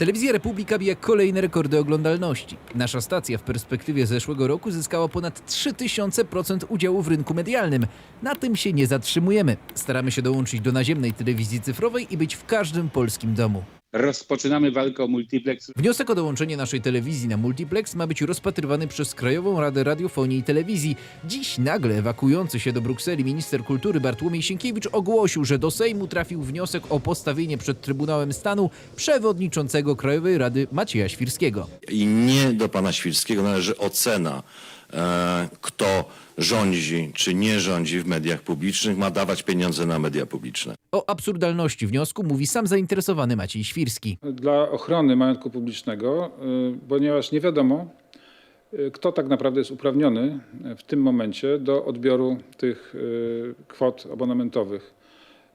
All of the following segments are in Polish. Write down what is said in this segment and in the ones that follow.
Telewizja Republika bije kolejne rekordy oglądalności. Nasza stacja w perspektywie zeszłego roku zyskała ponad 3000% udziału w rynku medialnym. Na tym się nie zatrzymujemy. Staramy się dołączyć do naziemnej telewizji cyfrowej i być w każdym polskim domu. Rozpoczynamy walkę o multiplex. Wniosek o dołączenie naszej telewizji na multiplex ma być rozpatrywany przez Krajową Radę Radiofonii i Telewizji. Dziś nagle ewakuujący się do Brukseli minister kultury Bartłomiej Sienkiewicz ogłosił, że do Sejmu trafił wniosek o postawienie przed Trybunałem Stanu przewodniczącego Krajowej Rady Macieja Świrskiego. I nie do pana Świrskiego należy ocena, e, kto rządzi czy nie rządzi w mediach publicznych, ma dawać pieniądze na media publiczne. O absurdalności wniosku mówi sam zainteresowany Maciej Świrski. dla ochrony majątku publicznego, y, ponieważ nie wiadomo, y, kto tak naprawdę jest uprawniony w tym momencie do odbioru tych y, kwot abonamentowych.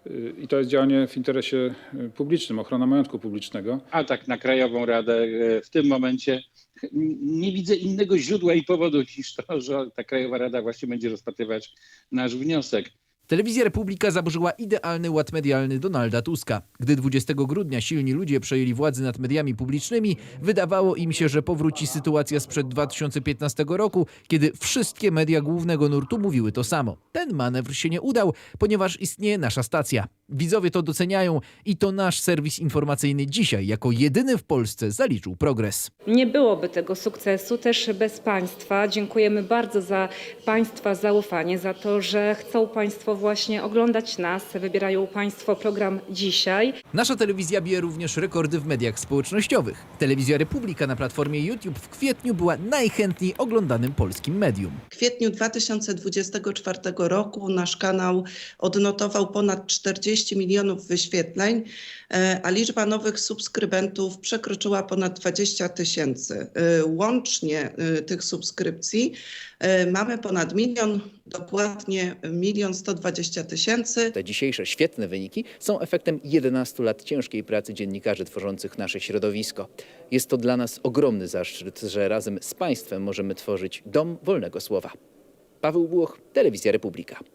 Y, I to jest działanie w interesie y, publicznym, ochrona majątku publicznego. Atak na Krajową Radę e, w tym momencie. Nie widzę innego źródła i powodu niż to, że ta Krajowa Rada właśnie będzie rozpatrywać nasz wniosek. Telewizja Republika zaburzyła idealny ład medialny Donalda Tuska. Gdy 20 grudnia silni ludzie przejęli władzę nad mediami publicznymi, wydawało im się, że powróci sytuacja sprzed 2015 roku, kiedy wszystkie media głównego nurtu mówiły to samo. Ten manewr się nie udał, ponieważ istnieje nasza stacja. Widzowie to doceniają i to nasz serwis informacyjny dzisiaj jako jedyny w Polsce zaliczył progres. Nie byłoby tego sukcesu też bez Państwa. Dziękujemy bardzo za Państwa zaufanie, za to, że chcą Państwo właśnie oglądać nas. Wybierają Państwo program dzisiaj. Nasza telewizja bije również rekordy w mediach społecznościowych. Telewizja Republika na platformie YouTube w kwietniu była najchętniej oglądanym polskim medium. W kwietniu 2024 roku nasz kanał odnotował ponad 40 milionów wyświetleń, e, a liczba nowych subskrybentów przekroczyła ponad 20 tysięcy. E, Łącznie e, tych subskrypcji mamy ponad milion, dokładnie milion 120 tysięcy. Te dzisiejsze świetne wyniki są efektem 11 lat ciężkiej pracy dziennikarzy tworzących nasze środowisko. Jest to dla nas ogromny zaszczyt, że razem z Państwem możemy tworzyć dom wolnego słowa. Paweł Bułoch, Telewizja Republika.